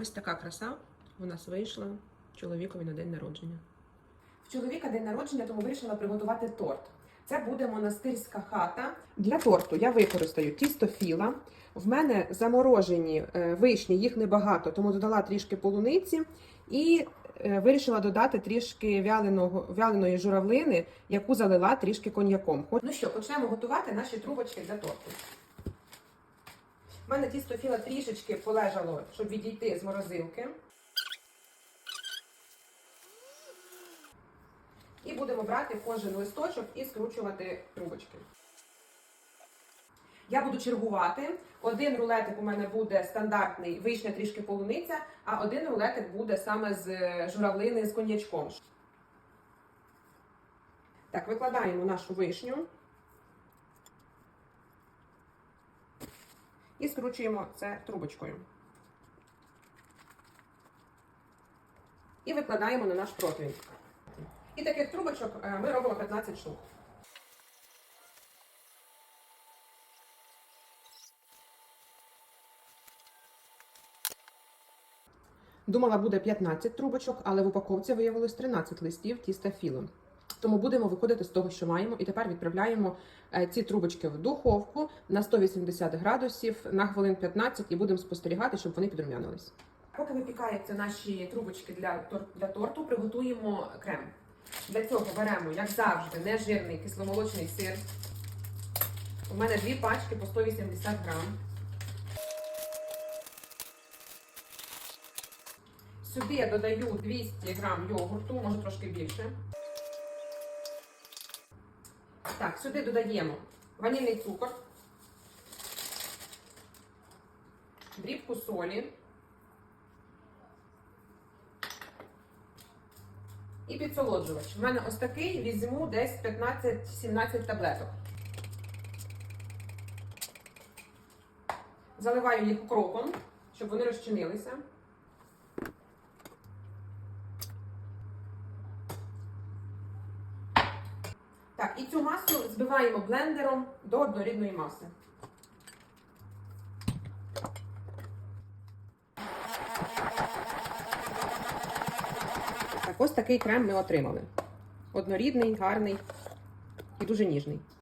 Ось така краса у нас вийшла чоловікові на день народження. В чоловіка день народження, тому вирішила приготувати торт. Це буде монастирська хата. Для торту я використаю тісто філа. В мене заморожені е, вишні, їх небагато, тому додала трішки полуниці і е, вирішила додати трішки вяленого, вяленої журавлини, яку залила трішки коньяком. Ну що, почнемо готувати наші трубочки для торту. У мене тісто філа трішечки полежало, щоб відійти з морозилки. І будемо брати кожен листочок і скручувати трубочки. Я буду чергувати. Один рулетик у мене буде стандартний вишня трішки полуниця, а один рулетик буде саме з е, журавлини з коньячком. Так, викладаємо нашу вишню. І скручуємо це трубочкою. І викладаємо на наш противень. І таких трубочок е, ми робимо 15 штук. Думала, буде 15 трубочок, але в упаковці виявилось 13 листів тіста філо. Тому будемо виходити з того, що маємо, і тепер відправляємо е, ці трубочки в духовку на 180 градусів на хвилин 15 і будемо спостерігати, щоб вони підрумянились. Поки випікаються наші трубочки для, для торту, приготуємо крем. Для цього беремо, як завжди, нежирний кисломолочний сир. У мене дві пачки по 180 грам. Сюди я додаю 200 грам йогурту, може трошки більше. Так, сюди додаємо ванільний цукор, дрібку солі і підсолоджувач. У мене ось такий візьму десь 15-17 таблеток. Заливаю їх укропом, щоб вони розчинилися. Так, і цю масу збиваємо блендером до однорідної маси. Так, ось такий крем ми отримали. Однорідний, гарний і дуже ніжний.